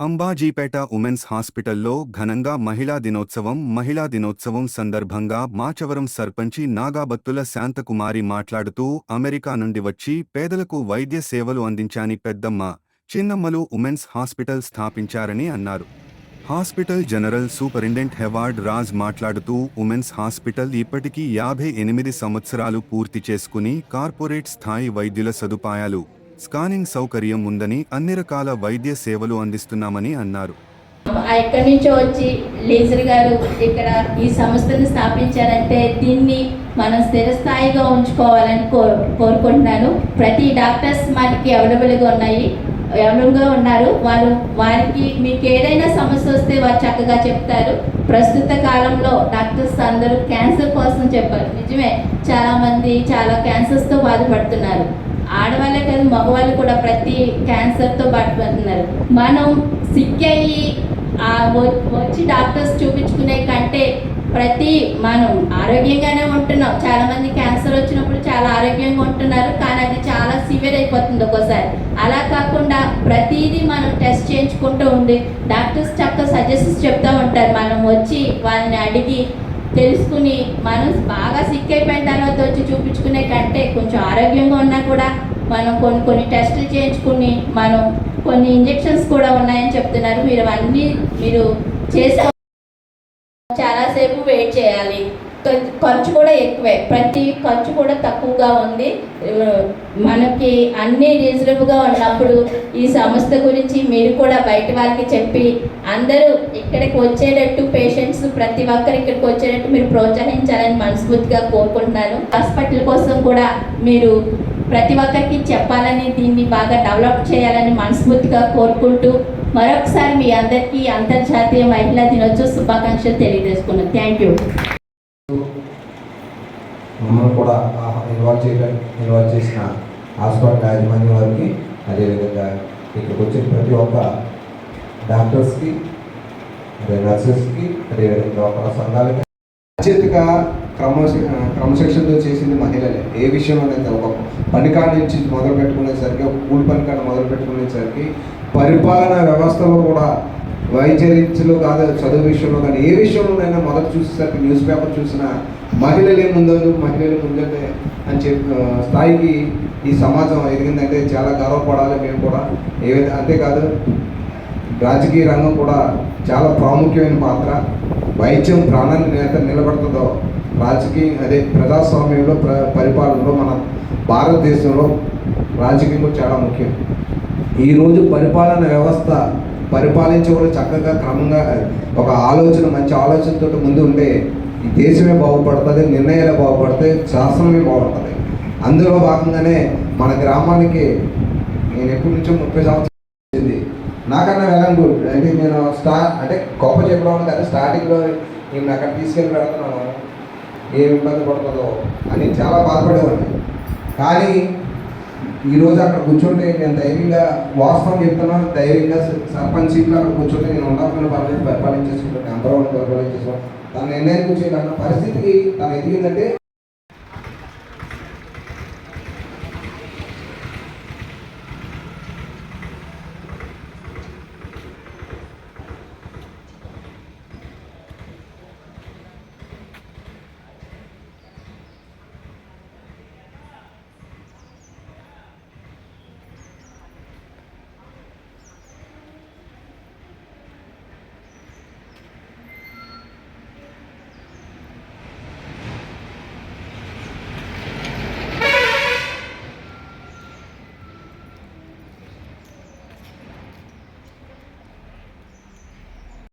Ambajipeta women's హాస్పిటల్లో ఘనంగా మహిళా దినోత్సవం మహిళా దినోత్సవం సందర్భంగా మాచవరం సర్పంచి నాగాబత్తుల శాంతకుమారి మాట్లాడుతూ అమెరికా నుండి వచ్చి పేదలకు వైద్య సేవలు అందించాని పెద్దమ్మ చిన్నమ్మలు ఉమెన్స్ హాస్పిటల్ స్థాపించారని అన్నారు. Hospital general superintendent Howard Raj మాట్లాడుతూ ఉమెన్స్ హాస్పిటల్ ఇప్పటికీ యాభై ఎనిమిది సంవత్సరాలు పూర్తి చేసుకుని కార్పొరేట్ స్థాయి వైద్యుల సదుపాయాలు స్కానింగ్ సౌకర్యం ఉందని అన్ని రకాల వైద్య సేవలు అందిస్తున్నామని అన్నారు. ఎక్కడి నుంచో వచ్చి లేజర్ గారు ఇక్కడ ఈ సంస్థను స్థాపించారంటే దీన్ని మనం స్థిరస్థాయిగా ఉంచుకోవాలని కోరు కోరుకుంటున్నాను. ప్రతి డాక్టర్స్ మనకి అవైలబుల్గా ఉన్నాయి. అవైలబుల్గా ఉన్నారు. వారు వారికి మీకు ఏదైనా సమస్య వస్తే వారు చక్కగా చెప్తారు. ప్రస్తుత కాలంలో డాక్టర్స్ అందరూ క్యాన్సర్ కోసం చెప్పారు. నిజమే చాలామంది చాలా క్యాన్సర్స్తో బాధపడుతున్నారు. ఆడవాళ్ళే కాదు మగవాళ్ళు కూడా ప్రతి క్యాన్సర్తో బాధపడుతున్నారు. మనం సిక్ అయ్యి ఆ వచ్చి డాక్టర్స్ చూపించుకునే కంటే ప్రతి మనం ఆరోగ్యంగానే ఉంటున్నాం. చాలా మంది క్యాన్సర్ వచ్చినప్పుడు చాలా ఆరోగ్యంగా ఉంటున్నారు కానీ అది చాలా సివియర్ అయిపోతుంది ఒక్కోసారి. అలా కాకుండా ప్రతిదీ మనం టెస్ట్ చేయించుకుంటూ ఉండి డాక్టర్స్ చక్కగా సజెషన్స్ చెప్తూ ఉంటారు. మనం వచ్చి వాళ్ళని అడిగి తెలుసుకుని మనం బాగా సిక్ అయిపోయిన తర్వాత వచ్చి చూపించుకునే కంటే కొంచెం ఆరోగ్యంగా ఉన్నా కూడా మనం కొన్ని కొన్ని టెస్టులు చేయించుకుని మనం కొన్ని ఇంజెక్షన్స్ కూడా ఉన్నాయని చెప్తున్నారు. మీరు అవన్నీ మీరు చేసుకో చాలాసేపు వెయిట్ చేయాలి. ఖర్చు- కూడా ఎక్కువే. ప్రతి ఖర్చు కూడా తక్కువగా ఉంది. మనకి అన్ని రీజనబుల్గా ఉన్నప్పుడు ఈ సంస్థ గురించి మీరు కూడా బయట వాళ్ళకి చెప్పి అందరూ ఇక్కడికి వచ్చేటట్టు పేషెంట్స్ ప్రతి ఒక్కరు ఇక్కడికి వచ్చేటట్టు మీరు ప్రోత్సహించాలని మనస్ఫూర్తిగా కోరుకుంటున్నాను. హాస్పిటల్ కోసం కూడా మీరు ప్రతి ఒక్కరికి చెప్పాలని దీన్ని బాగా డెవలప్ చేయాలని మనస్ఫూర్తిగా కోరుకుంటూ మరొకసారి మీ అందరికీ అంతర్జాతీయ మహిళా దినోత్సవ శుభాకాంక్షలు తెలియజేసుకున్నాను. Thank you. మమ్మల్ని కూడా ఇన్వాల్వ్ చేయడం ఇన్వాల్వ్ చేసిన హాస్పిటల్ యాజమాన్యం వారికి అదేవిధంగా ఇక్కడికి వచ్చిన ప్రతి ఒక్క డాక్టర్స్కి అదే నర్సెస్కి అదేవిధంగా ఒక సంఘాలకి. బాధ్యతగా క్రమశ క్రమశిక్షణతో చేసింది మహిళలే. ఏ విషయంలోనైతే ఒక పని కాడ నుంచి మొదలు పెట్టుకునేసరికి ఒక కూలి పనికాడ మొదలు పెట్టుకునేసరికి పరిపాలనా వ్యవస్థలో కూడా వైద్యరీత్యలో కాదు చదువు విషయంలో కానీ ఏ విషయంలోనైనా మొదట చూసేసరికి న్యూస్ పేపర్ చూసినా మహిళలే ముందు మహిళలే ముందంటే అని చెప్పి స్థాయికి ఈ సమాజం ఎదిగిందంటే చాలా గర్వపడాలి మేము కూడా. ఏవైతే అంతేకాదు రాజకీయ రంగం కూడా చాలా ప్రాముఖ్యమైన పాత్ర. వైద్యం ప్రాణాన్ని నేత నిలబడుతుందో రాజకీయ అదే ప్రజాస్వామ్యంలో ప్ర పరిపాలనలో మన భారతదేశంలో రాజకీయం చాలా ముఖ్యం. ఈరోజు పరిపాలన వ్యవస్థ పరిపాలించేవాళ్ళు చక్కగా క్రమంగా ఒక ఆలోచన మంచి ఆలోచనతో ముందు ఉంటే ఈ దేశమే బాగుపడుతుంది నిర్ణయాలు బాగుపడతాయి శాసనమే బాగుంటుంది అందులో భాగంగానే మన గ్రామానికి నేను ఎప్పటి నుంచో ముప్పై సంవత్సరాలు వచ్చింది. నాకన్నా వెళ్ళను అంటే నేను స్టా అంటే గొప్ప చెప్పడం కదా స్టార్టింగ్లో నేను అక్కడ తీసుకెళ్ళి పెడుతున్నాను ఏం ఇబ్బంది పడుతుందో అని చాలా బాధపడేవాడిని. కానీ ఈరోజు అక్కడ కూర్చుంటే నేను ధైర్యంగా వాస్తవం చెప్తున్నాను ధైర్యంగా సర్పంచ్ సీట్లో అక్కడ కూర్చుంటే నేను ఉండాలని పర్లేదు పరిపాలించేసుకుంటాను. ఎంతవరకు పరిపాలించేసుకుంటాను. తన నిర్ణయం కూర్చోగలన్న పరిస్థితికి తను ఎదిగిందంటే